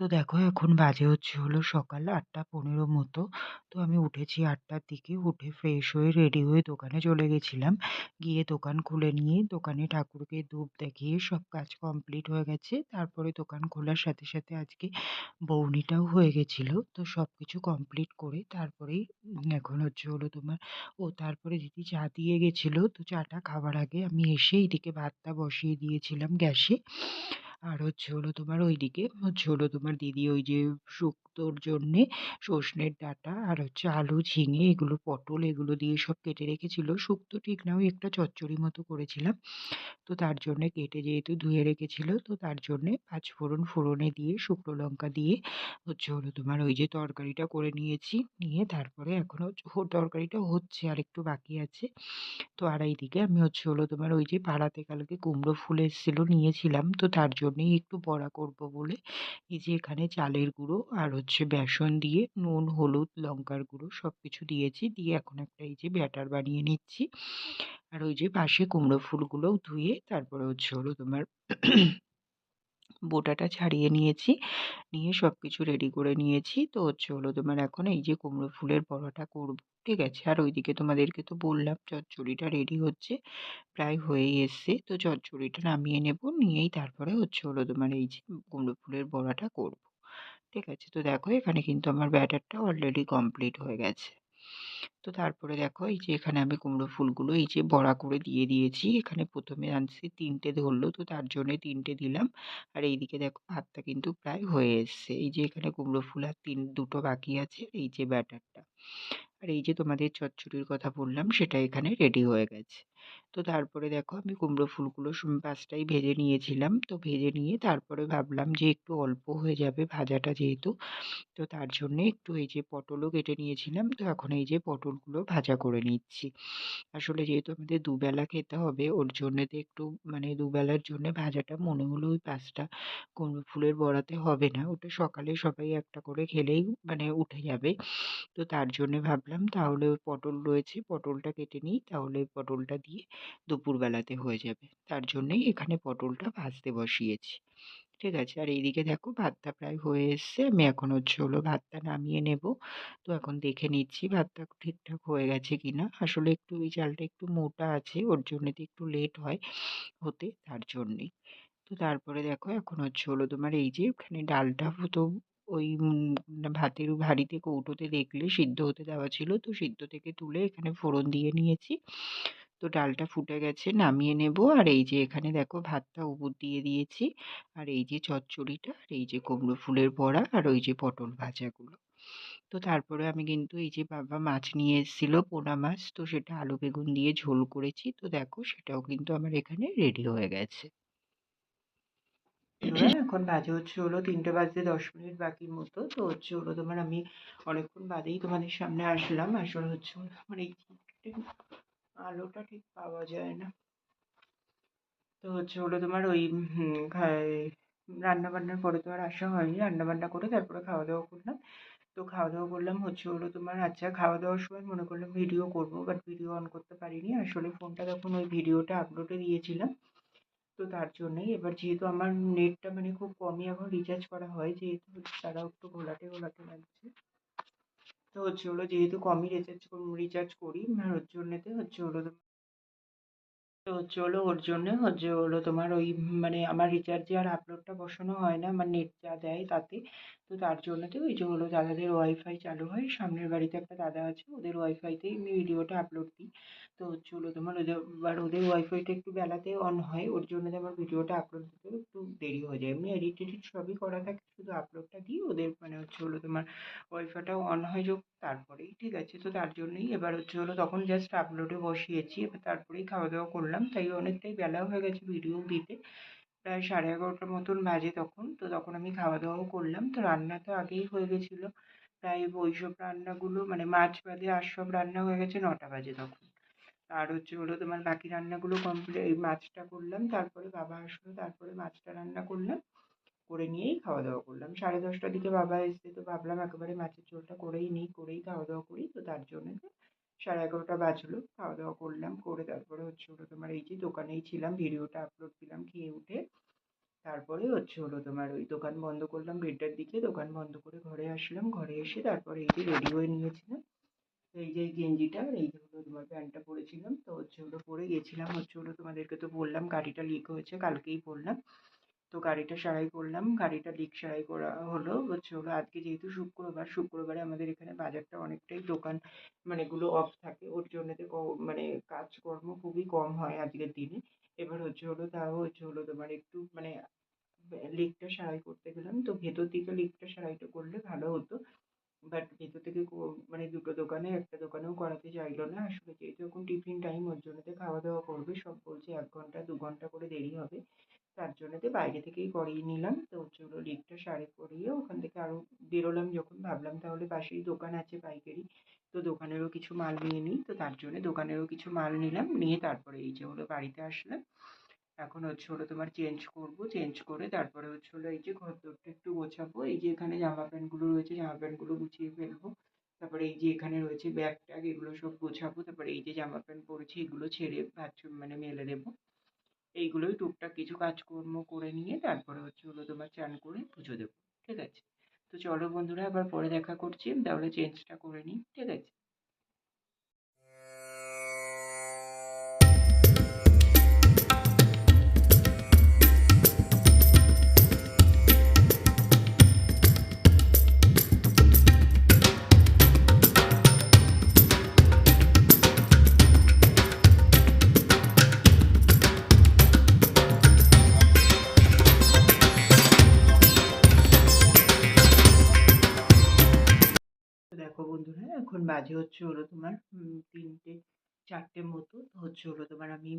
তো দেখো, এখন বাজে হচ্ছে হলো সকাল আটটা পনেরো মতো। তো আমি উঠেছি আটটার দিকে, উঠে ফ্রেশ হয়ে রেডি হয়ে দোকানে চলে গেছিলাম। গিয়ে দোকান খুলে নিয়ে দোকানে ঠাকুরকে ধূপ দেখিয়ে সব কাজ কমপ্লিট হয়ে গেছে। তারপরে দোকান খোলার সাথে সাথে আজকে বৌনিটাও হয়ে গেছিল। তো সব কিছু কমপ্লিট করে তারপরেই এখন হচ্ছে হলো তোমার, ও তারপরে দিদি চা দিয়ে গেছিল। তো চাটা খাওয়ার আগে আমি এসে এদিকে ভাতটা বসিয়ে দিয়েছিলাম গ্যাসে। আর হচ্ছে হলো তোমার ওইদিকে হচ্ছে হলো তোমার দিদি ওই যে শুক্তোর জন্যে সজনের ডাঁটা আর হচ্ছে আলু, ঝিঙে এগুলো, পটল এগুলো দিয়ে সব কেটে রেখেছিল। শুক্তো ঠিক না, ওই একটা চচ্চড়ি মতো করেছিলাম। তো তার জন্যে কেটে যেহেতু ধুয়ে রেখেছিল, তো তার জন্যে পাঁচ ফোড়ন দিয়ে শুকনো লঙ্কা দিয়ে হচ্ছে হলো তোমার ওই যে তরকারিটা করে নিয়েছি। নিয়ে তারপরে এখনও তরকারিটা হচ্ছে আর একটু বাকি আছে। তো আর এইদিকে আমি হচ্ছে হলো তোমার ওই যে পাড়াতে কালকে কুমড়ো ফুল এসেছিল নিয়েছিলাম। তো তার জন্যেই একটু বড়া করব বলে। এই যে এখানে চালের গুঁড়ো আর হচ্ছে বেসন দিয়ে নুন, হলুদ, লঙ্কার গুঁড়ো সব কিছু দিয়েছি। দিয়ে এখন একটা এই যে ব্যাটার বানিয়ে নিচ্ছি। আর ওই যে পাশে কুমড়ো ফুলগুলোও ধুয়ে তারপরে হচ্ছে হলো তোমার বোটাটা ছাড়িয়ে নিয়েছি। নিয়ে সব কিছু রেডি করে নিয়েছি। তো হচ্ছে হলো তোমার এখন এই যে কুমড়ো ফুলের বড়াটা করব, ঠিক আছে? আর ওইদিকে তোমাদেরকে তো বললাম চচ্চড়িটা রেডি হচ্ছে, প্রায় হয়েই এসছে। তো চচ্চড়িটা নামিয়ে নেব, নিয়েই তারপরে হচ্ছে হলো তোমার এই যে কুমড়ো ফুলের বড়াটা করব। ঠিক আছে? তো দেখো এখানে কিন্তু আমার ব্যাটারটা অলরেডি কমপ্লিট হয়ে গেছে। তো তারপরে দেখো এই যে এখানে আমি কুমড়ো ফুলগুলো এই যে বড়া করে দিয়ে দিয়েছি। এখানে প্রথমে আনছি তিনটে ধরলো, তো তার জন্যে তিনটে দিলাম। আর এইদিকে দেখো ভাতটা কিন্তু প্রায় হয়ে এসছে। এই যে এখানে কুমড়ো ফুল আর তিন, দুটো বাকি আছে এই যে ব্যাটারটা। আর এই যে তোমাদের চচ্চড়ির কথা বললাম, সেটা এখানে রেডি হয়ে গেছে। তো তারপরে দেখো আমি কুমড়ো ফুলগুলো পাঁচটাই ভেজে নিয়েছিলাম। তো ভেজে নিয়ে তারপরে ভাবলাম যে একটু অল্প হয়ে যাবে ভাজাটা যেহেতু। তো তার জন্যে একটু এই যে পটলও কেটে নিয়েছিলাম। তো এখন এই যে পটলগুলো ভাজা করে নিচ্ছি। আসলে যেহেতু আমাদের দুবেলা খেতে হবে, ওর জন্যে তো একটু মানে দুবেলার জন্য ভাজাটা মনে হলো ওই পাঁচটা কুমড়ো ফুলের বড়াতে হবে না। ওটা সকালে সবাই একটা করে খেলেই মানে উঠে যাবে। তো তার জন্যে ভাবলাম তাহলে ওই পটল রয়েছে, পটলটা কেটে নিই। তাহলে পটলটা দিয়ে দুপুরবেলাতে হয়ে যাবে। তার জন্যেই এখানে পটলটা ভাজতে বসিয়েছি। ঠিক আছে, আর এইদিকে দেখো ভাতটা প্রায় হয়ে এসছে। আমি এখন হচ্ছে হলো ভাতটা নামিয়ে নেব। তো এখন দেখে নিচ্ছি ভাতটা ঠিকঠাক হয়ে গেছে কি না আসলে একটু ওই চালটা একটু মোটা আছে, ওর জন্যে তো একটু লেট হয় হতে, তার জন্যেই। তো তারপরে দেখো এখন হচ্ছে হলো তোমার এই যে এখানে ডালটা তো ওই ভাতের হাঁড়িতে কৌটোতে দেখলে সিদ্ধ হতে দেওয়া ছিল। তো সিদ্ধ থেকে তুলে এখানে ফোড়ন দিয়ে নিয়েছি। তো ডালটা ফুটে গেছে, নামিয়ে নেব। আর এই যে এখানে দেখো ভাতটা উপর দিয়ে দিয়েছি। আর এই যে চচ্চড়িটা, আর এই যে কুমড়ো ফুলের বড়া, আর ওই যে পটল ভাজাগুলো। তো তারপরে আমি কিন্তু এই যে বাবা মাছ নিয়ে এসেছিল, পোনা মাছ, তো সেটা আলু বেগুন দিয়ে ঝোল করেছি। তো দেখো সেটাও কিন্তু আমার এখানে রেডি হয়ে গেছে। এখন বাজে হচ্ছে হলো তিনটে বাজতে দশ মিনিট বাকির মতো। তো হচ্ছে হলো তোমার আমি অনেকক্ষণ বাদেই তোমাদের সামনে আসলাম। আসলে হচ্ছে আমার এই আলোটা ঠিক পাওয়া যায় না। তো হচ্ছে হলো তোমার ওই রান্না বান্নার পরে তো আর আসা হয়নি। রান্না বান্না করে তারপরে খাওয়া দাওয়া করলাম। তো খাওয়া দাওয়া করলাম হচ্ছে হলো তোমার আচ্ছা খাওয়া দাওয়ার সময় মনে করলাম ভিডিও করব বাট ভিডিও অন করতে পারিনি। আসলে ফোনটা তখন ওই ভিডিওটা আপলোডে দিয়েছিলাম, তো তার জন্যই এবার যেহেতু আমার নেটটা মানে খুব কমই এখন রিচার্জ করা হয়, যেহেতু তারাও একটু ঘোলাটে ঘোলাটে লাগছে। তো হচ্ছে হলো যেহেতু কমই রিচার্জ রিচার্জ করি ওর জন্যেতে হচ্ছে হলো তো হচ্ছে হলো ওর জন্যে হচ্ছে হলো তোমার ওই মানে আমার রিচার্জে আর আপলোডটা বসানো হয় না, আমার নেট যা দেয় তাতে। তো তার জন্যতে ওই যে হলো দাদাদের ওয়াইফাই চালু হয়, সামনের বাড়িতে একটা দাদা আছে, ওদের ওয়াইফাইতেই আমি ভিডিওটা আপলোড দিই। তো হলো তোমার ওদের আর ওদের ওয়াইফাইটা একটু বেলাতে অন হয়, ওর জন্য আমার ভিডিওটা আপলোড দিতে একটু দেরি হয়ে যায়। এমনি এডিট টেডিট সবই করা থাকে, শুধু আপলোডটা দিই ওদের মানে হচ্ছে হলো তোমার ওয়াইফাইটাও অন হয় যোগ তারপরেই ঠিক আছে। তো তার জন্যই এবার হচ্ছে হলো তখন জাস্ট আপলোডে বসিয়েছি, এবার তারপরেই খাওয়া দাওয়া করলাম। তাই অনেকটাই বেলা হয়ে গেছে ভিডিও দিতে, প্রায় সাড়ে এগারোটার মতন বাজে তখন। তো তখন আমি খাওয়া দাওয়াও করলাম। তো রান্না তো আগেই হয়ে গেছিল। প্রায় ওই সব রান্নাগুলো মানে মাছ বাদে আর সব রান্না হয়ে গেছে নটা বাজে তখন। আর হচ্ছে হলো তোমার বাকি রান্নাগুলো কমপ্লিট এই মাছটা করলাম, তারপরে বাবা আসলো, তারপরে মাছটা রান্না করলাম, করে নিয়েই খাওয়া দাওয়া করলাম। সাড়ে দশটার দিকে বাবা এসে তো ভাবলাম একেবারে মাছের ঝোলটা করেই নিই, করেই খাওয়া দাওয়া করি, তো তার জন্য সাড়ে এগারোটা বাজলো, খাওয়া দাওয়া করলাম, করে তারপরে হচ্ছে হলো তোমার এই যে দোকানেই ছিলাম, ভিডিওটা আপলোড দিলাম খেয়ে উঠে, তারপরে হচ্ছে হলো তোমার ওই দোকান বন্ধ করলাম দেড়টার দিকে দোকান বন্ধ করে ঘরে আসলাম, ঘরে এসে তারপরে এই যে রেডি হয়ে নিয়েছিলাম। এই যে গেঞ্জিটা, এই যে হলো তোমার প্যান্টটা পরেছিলাম, তো হচ্ছে হলো পরে গেছিলাম, হচ্ছে হলো তোমাদেরকে তো বললাম, গাড়িটা লিক হয়েছে, কালকেই বললাম তো গাড়িটা সারাই করলাম, গাড়িটা লিক সারাই করা হলো, হচ্ছে হলো আজকে যেহেতু শুক্রবার, শুক্রবারে আমাদের এখানে বাজারটা অনেকটাই দোকান মানে এগুলো অফ থাকে, ওর জন্যতে মানে কাজকর্ম খুবই কম হয় আজকের দিনে। এবার হচ্ছে হলো তাও হচ্ছে হলো তোমার একটু মানে লিকটা সারাই করতে গেলাম, তো ভেতর দিকে লিকটা সারাইটা করলে ভালো হতো। বাট ভেতর থেকে মানে দুটো দোকানে, একটা দোকানেও করাতে চাইলো না, আসলে যেহেতু এখন টিফিন টাইম ওর জন্যতে খাওয়া দাওয়া করবে, সব বলছে এক ঘণ্টা, দু ঘণ্টা করে দেরি হবে। তার জন্যতে বাইরে থেকেই করিয়ে নিলাম। তো হচ্ছে হলো লিকটা সারে করিয়ে ওখান থেকে আরও বেরোলাম যখন। ভাবলাম তাহলে পাশেই দোকান আছে পাইকারি। তো দোকানেরও কিছু মাল নিয়ে নিই। তো তার জন্য দোকানেরও কিছু মাল নিলাম। নিয়ে তারপরে এই যে হলো বাড়িতে আসলাম। এখন হচ্ছে হলো তোমার চেঞ্জ করব চেঞ্জ করে তারপরে হচ্ছে হলো এই যে ঘরদোরটা একটু গোছাবো, এই যে এখানে জামা প্যান্টগুলো রয়েছে, জামা প্যান্টগুলো গুছিয়ে ফেলব, তারপরে এই যে এখানে রয়েছে ব্যাগ ট্যাগ, এগুলো সব গোছাবো, তারপরে এই যে জামা প্যান্ট পরেছি, এগুলো ছেড়ে বাথরুম মানে মেলে দেবো, এইগুলোই টুকটাক কিছু কাজকর্ম করে নিয়ে তারপরে হচ্ছে হলো তোমার চান করে পুজো দেবো, ঠিক আছে? তো চলো বন্ধুরা, আবার পরে দেখা করছি, তাহলে চেঞ্জটা করে নিই, ঠিক আছে? দেখো বন্ধুরা, এখন বাজে হচ্ছে হলো তোমার তিনটে, চারটে মতো হচ্ছে হলো তোমার আমি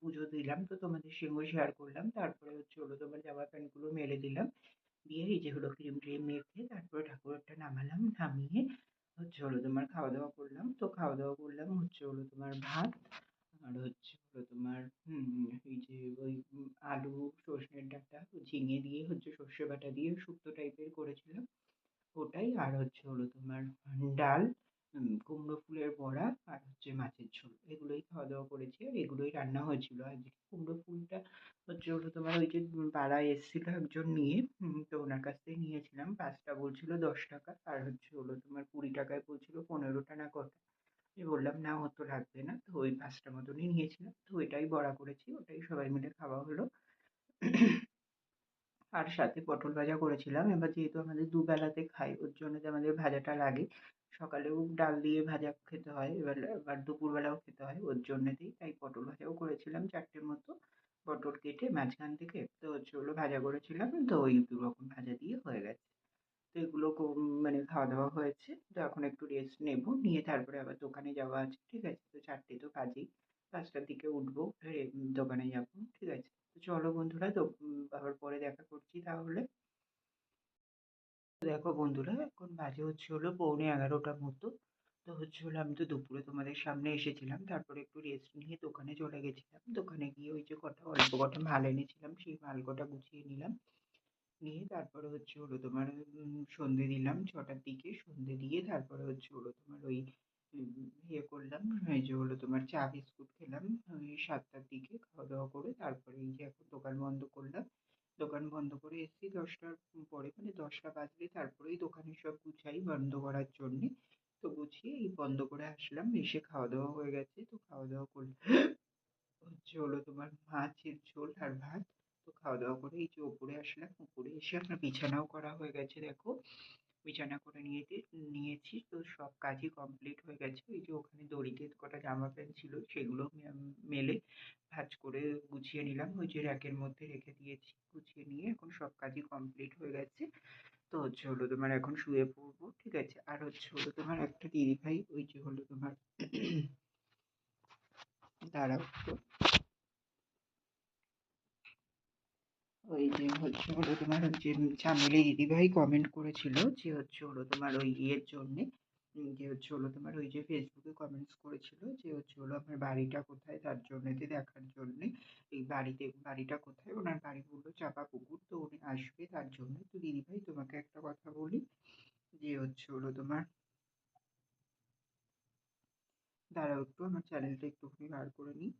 পুজো দিলাম, তো তোমাদের সঙ্গে শেয়ার করলাম, তারপরে হচ্ছে হলো তোমার জামা প্যান্টগুলো মেলে দিলাম, দিয়ে এই যে হলো ক্রিম ট্রিম মেখে তারপরে ঠাকুরটা নামালাম, নামিয়ে হচ্ছে হলো তোমার খাওয়া দাওয়া করলাম, তো খাওয়া দাওয়া করলাম হচ্ছে হলো তোমার ভাত, আর হচ্ছে হলো তোমার এই যে ওই আলু, সর্ষের ডাঁটা ঝিঙে দিয়ে হচ্ছে সর্ষে বাটা দিয়ে শুক্তো টাইপের করেছিলাম ওটাই, আর হচ্ছে হলো তোমার ডাল কুমড়ো ফুলের বড়া, আর হচ্ছে মাছের ঝোল। এগুলোই খাওয়া দাওয়া করেছি, আর এগুলোই রান্না হয়েছিল আজকে। কুমড়ো ফুলটা হচ্ছে হলো তোমার ওই যে পাড়ায় এসেছিল একজন নিয়ে তো ওনার কাছ থেকে নিয়েছিলাম। পাঁচটা বলছিল দশ টাকা, আর হচ্ছে হলো তোমার কুড়ি টাকায় বলছিল পনেরোটা না কত আমি বললাম, না, অত লাগবে না। তো ওই পাঁচটা মতনই নিয়েছিলাম। তো ওইটাই বড়া করেছি, ওটাই সবাই মিলে খাওয়া হলো। আর সাথে পটল ভাজা করেছিলাম। এবার যেহেতু আমাদের দুবেলাতে খাই, ওর জন্য যে আমাদের ভাজাটা লাগে, সকালেও ডাল দিয়ে ভাজা খেতে হয়, এবার আবার দুপুরবেলাও খেতে হয়, ওর জন্যেতেই তাই পটল ভাজাও করেছিলাম চারটের মতো। পটল কেটে মাঝখান থেকে, তো ওগুলো ভাজা করেছিলাম, তো ওই দু রকম ভাজা দিয়ে হয়ে গেছে। তো এগুলো মানে খাওয়া দাওয়া হয়েছে, তো এখন একটু রেস্ট নেব, নিয়ে তারপরে আবার দোকানে যাওয়া আছে, ঠিক আছে? তো চারটে তো কাজেই, পাঁচটার দিকে উঠবো উঠে দোকানে যাব, ঠিক আছে? চলো বন্ধুরা, তো আবার পরে দেখা করছি তাহলে। দেখো বন্ধুরা, এখন বাজে হচ্ছে হলো পৌনে এগারোটার মতো। তো হচ্ছে হলো আমি তো দুপুরে তোমাদের সামনে এসেছিলাম, তারপরে একটু রেস্ট নিয়ে দোকানে চলে গেছিলাম। দোকানে গিয়ে ওই যে কটা, অল্প কটা মাল এনেছিলাম, সেই মাল কটা গুছিয়ে নিলাম। নিয়ে তারপরে হচ্ছে হলো তোমার সন্ধে দিলাম ছটার দিকে, সন্ধে দিয়ে তারপরে হচ্ছে হলো তোমার ওই ইয়ে করলাম, এই যে হলো তোমার চা বিস্কুট খেলাম, ওই সাতটার দিকে খাওয়া দাওয়া করে তারপরে এই যে এখন দোকান বন্ধ করলাম। দোকান বন্ধ করে এসেছি দশটার পরে মানে দশটা বাজলে তারপরেই দোকানে সব গুছাই বন্ধ করার জন্যে তো গুছিয়ে এই বন্ধ করে আসলাম, এসে খাওয়া দাওয়া হয়ে গেছে তো খাওয়া দাওয়া করলে হচ্ছে হলো তোমার মাছের ঝোল আর ভাত, তো খাওয়া দাওয়া করে এই যে ওপরে আসলাম উপরে এসে আমার বিছানাও করা হয়ে গেছে দেখো। বিছানা করে নিয়েছি নিয়েছি। তো সব কাজই কমপ্লিট হয়ে গেছে। ওই যে ওখানে দড়িতে কটা জামা প্যান্ট ছিল, সেগুলো মেলে ভাঁজ করে গুছিয়ে নিলাম। ওই যে র্যাকের মধ্যে রেখে দিয়েছি, গুছিয়ে নিয়ে এখন সব কাজই কমপ্লিট হয়ে গেছে। তো হচ্ছে হলো তোমার এখন শুয়ে পড়ব, ঠিক আছে? আর হচ্ছে হলো তোমার একটা দিদিভাই, ওই যে হলো তোমার, দাঁড়াও তো ওই যে হলো তোমার হচ্ছে চামেলি দিদিভাই কমেন্ট করেছিল যে হচ্ছে হলো তোমার ওই ইয়ের জন্যে যে হচ্ছে হলো তোমার ওই যে ফেসবুকে কমেন্টস করেছিল যে হচ্ছে হলো আমার বাড়িটা কোথায়, তার জন্যেতে দেখার জন্যে, এই বাড়িতে, বাড়িটা কোথায়, ওনার বাড়ি হলো চাপা পুকুর তো উনি আসবে তার জন্য। তো দিদিভাই তোমাকে একটা কথা বলি, যে হচ্ছে হলো তোমার দাঁড়াও একটু, আমার চ্যানেলটা একটুখানি বার করে নিই।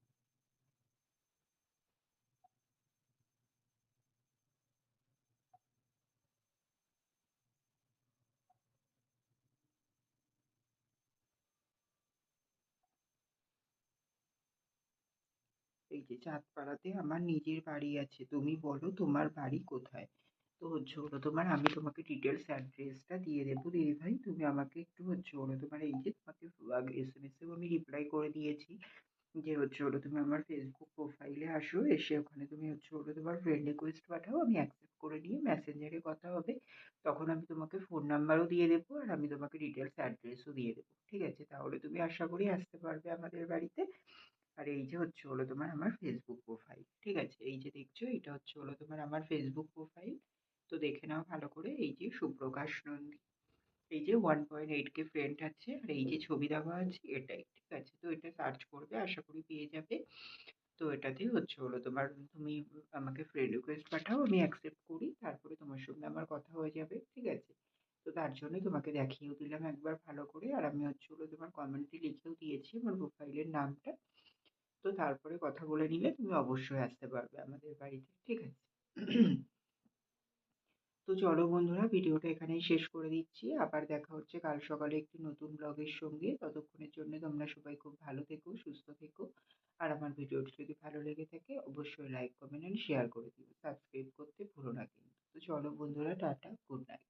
এই যে চাঁদপাড়াতে আমার নিজের বাড়ি আছে, তুমি বলো তোমার বাড়ি কোথায়? তো হচ্ছে হলো তোমার, আমি তোমাকে ডিটেলস অ্যাড্রেসটা দিয়ে দেবো। দিদি ভাই তুমি আমাকে একটু হচ্ছে হলো তোমার এই যে তোমাকে এস এম এসেও আমি রিপ্লাই করে দিয়েছি যে হচ্ছে হলো তুমি আমার ফেসবুক প্রোফাইলে আসো, এসে ওখানে তুমি হচ্ছে হলো তোমার ফ্রেন্ড রিকোয়েস্ট পাঠাও, আমি অ্যাকসেপ্ট করে নিয়ে মেসেঞ্জারে কথা হবে। তখন আমি তোমাকে ফোন নাম্বারও দিয়ে দেবো আর আমি তোমাকে ডিটেলস অ্যাড্রেসও দিয়ে দেবো। ঠিক আছে? তাহলে তুমি আশা করি আসতে পারবে আমাদের বাড়িতে। আর এই যে হচ্ছে হলো তোমার আমার ফেসবুক প্রোফাইল ঠিক আছে? এই যে দেখছ, এটা হচ্ছে হলো তোমার আমার ফেসবুক প্রোফাইল তো দেখে নাও ভালো করে। এই যে সুপ্রকাশ নন্দী, এই যে one point eight K friend আছে, আর এই যে ছবি দেওয়া আছে এটাই, ঠিক আছে? তো এটা সার্চ করবে, আশা করি পেয়ে যাবে। তো এটাতে হচ্ছে হলো তোমার তুমি আমাকে ফ্রেন্ড রিকোয়েস্ট পাঠাও, আমি অ্যাকসেপ্ট করি, তারপরে তোমার সঙ্গে আমার কথা হয়ে যাবে, ঠিক আছে? তো তার জন্যই তোমাকে দেখিয়েও দিলাম একবার ভালো করে, আর আমি হচ্ছে হলো তোমার কমেন্টে লিখেও দিয়েছি আমার প্রোফাইলের নামটা। তো তারপরে কথা বলে নিলে তুমি অবশ্যই আসতে পারবে আমাদের বাড়িতে, ঠিক আছে? তো চলো বন্ধুরা, ভিডিওটা এখানেই শেষ করে দিচ্ছি। আবার দেখা হচ্ছে কাল সকালে একটি নতুন ব্লগের সঙ্গে। ততক্ষণের জন্য তোমরা সবাই খুব ভালো থেকো, সুস্থ থেকো। আর আমার ভিডিওটি যদি ভালো লেগে থাকে, অবশ্যই লাইক, কমেন্ট অ্যান্ড শেয়ার করে দিও। সাবস্ক্রাইব করতে ভুলো না কিন্তু। তো চলো বন্ধুরা, টাটা, গুড নাইট।